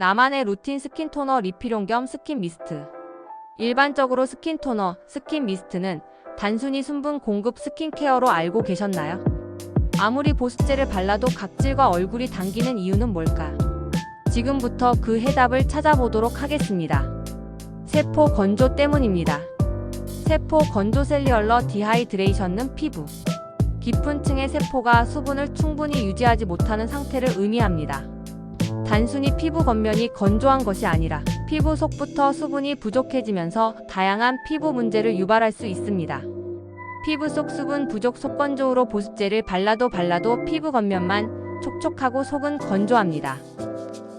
나만의 루틴 스킨 토너 리필용 겸 스킨 미스트. 일반적으로 스킨 토너, 스킨 미스트는 단순히 순분 공급 스킨케어로 알고 계셨나요? 아무리 보습제를 발라도 각질과 얼굴이 당기는 이유는 뭘까? 지금부터 그 해답을 찾아보도록 하겠습니다. 세포 건조 때문입니다. 세포 건조 셀리얼러 디하이드레이션은 피부, 깊은 층의 세포가 수분을 충분히 유지하지 못하는 상태를 의미합니다. 단순히 피부 겉면이 건조한 것이 아니라 피부 속부터 수분이 부족해지면서 다양한 피부 문제를 유발할 수 있습니다. 피부 속 수분 부족 속건조로 보습제를 발라도 발라도 피부 겉면만 촉촉하고 속은 건조합니다.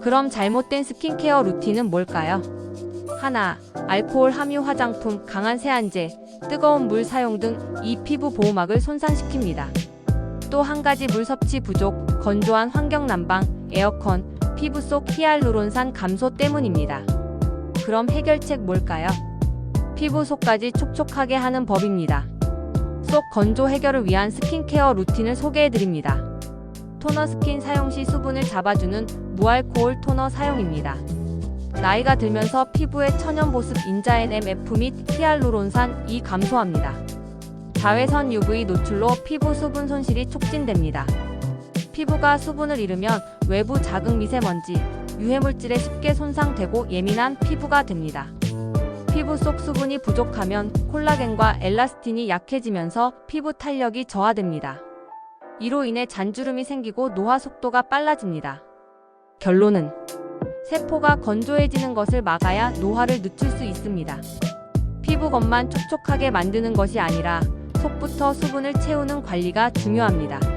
그럼 잘못된 스킨케어 루틴은 뭘까요? 하나, 알코올 함유 화장품, 강한 세안제, 뜨거운 물 사용 등 이 피부 보호막을 손상시킵니다. 또 한 가지 물 섭취 부족, 건조한 환경 난방, 에어컨, 피부 속 히알루론산 감소 때문입니다. 그럼 해결책 뭘까요? 피부 속까지 촉촉하게 하는 법입니다. 속 건조 해결을 위한 스킨케어 루틴을 소개해 드립니다. 토너 스킨 사용 시 수분을 잡아주는 무알코올 토너 사용입니다. 나이가 들면서 피부의 천연 보습 인자엔 MF 및 히알루론산 이 감소합니다. 자외선 UV 노출로 피부 수분 손실이 촉진됩니다. 피부가 수분을 잃으면 외부 자극 미세먼지, 유해물질에 쉽게 손상되고 예민한 피부가 됩니다. 피부 속 수분이 부족하면 콜라겐과 엘라스틴이 약해지면서 피부 탄력이 저하됩니다. 이로 인해 잔주름이 생기고 노화 속도가 빨라집니다. 결론은 세포가 건조해지는 것을 막아야 노화를 늦출 수 있습니다. 피부 겉만 촉촉하게 만드는 것이 아니라 속부터 수분을 채우는 관리가 중요합니다.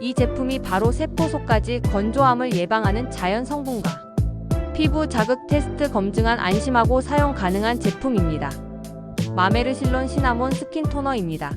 이 제품이 바로 세포 속까지 건조함을 예방하는 자연 성분과 피부 자극 테스트 검증한 안심하고 사용 가능한 제품입니다. 마메르실론 시나몬 스킨 토너입니다.